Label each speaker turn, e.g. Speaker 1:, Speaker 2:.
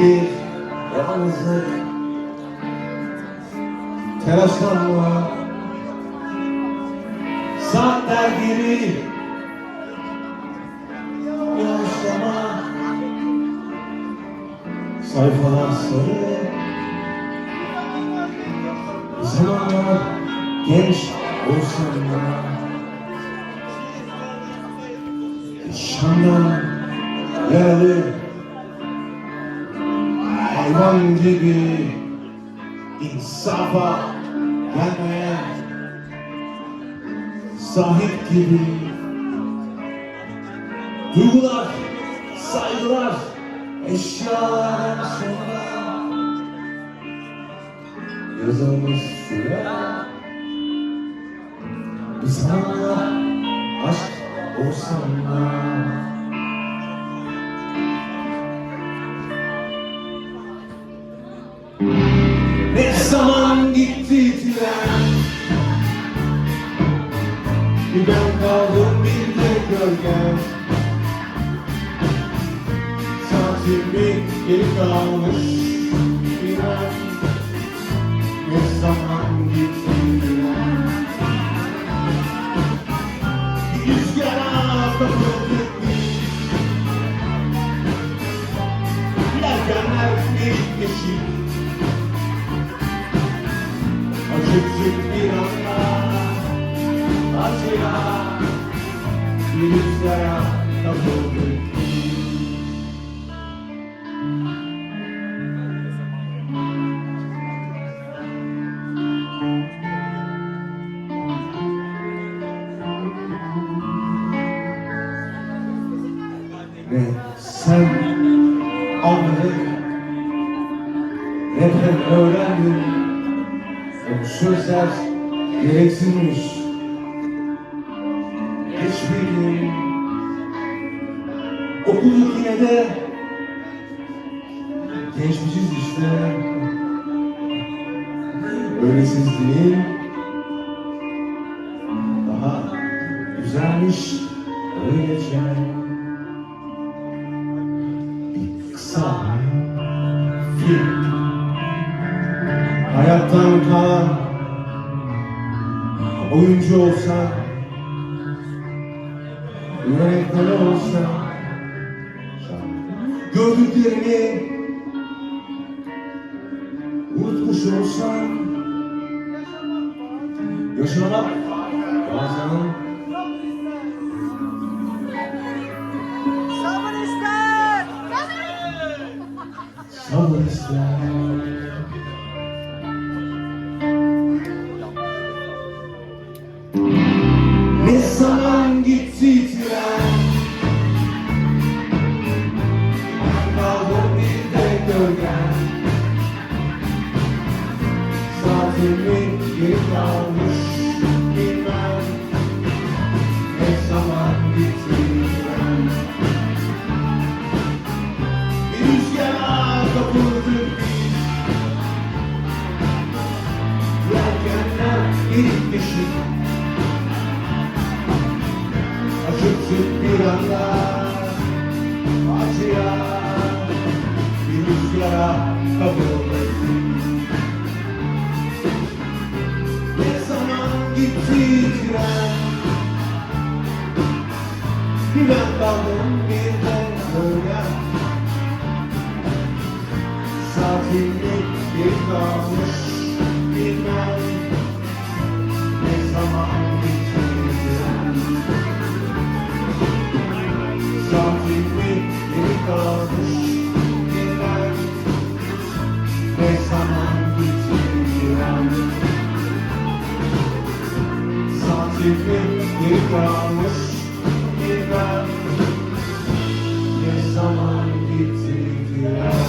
Speaker 1: Bir yalnızlık. Telaşlanma. Saatler geri. Yavaşlama. Sayfalar sarı. Zamanlar genç olsam da Şam'dan yaralı hayvan gibi insafa gelmeyen sahip gibi duygular, saygılar, eşyalar sonra yazılmış sürer bir zamanlar aşk olsam Bir ben kaldım bir de gölgem Saatimi geri kalmış bir an Ne zaman gitti tren Bir rüzgara kapıldık biz Yelkenler bir yeşil Acıktık bir anda Acıya Ve sen Hep öğrendin o sözler gereksizmiş. Hiçbir gün okuduk yine de gençmişiz işte. Öylesiz değil. Daha güzelmiş öylece. Bir kısa film hayattan kalan oyuncu olsa yönetmeni olsa. Gördüklerini unutmuş olsan yaşamak bazen
Speaker 2: Sabır ister.
Speaker 1: sabır ister Ne Gitti tren Bir anda acıya bir rüzgara kapıldık. Zaman gitti tren? Bir ben kaldım bir de böyle. Sakinlik bir kalmış Ne zaman gitti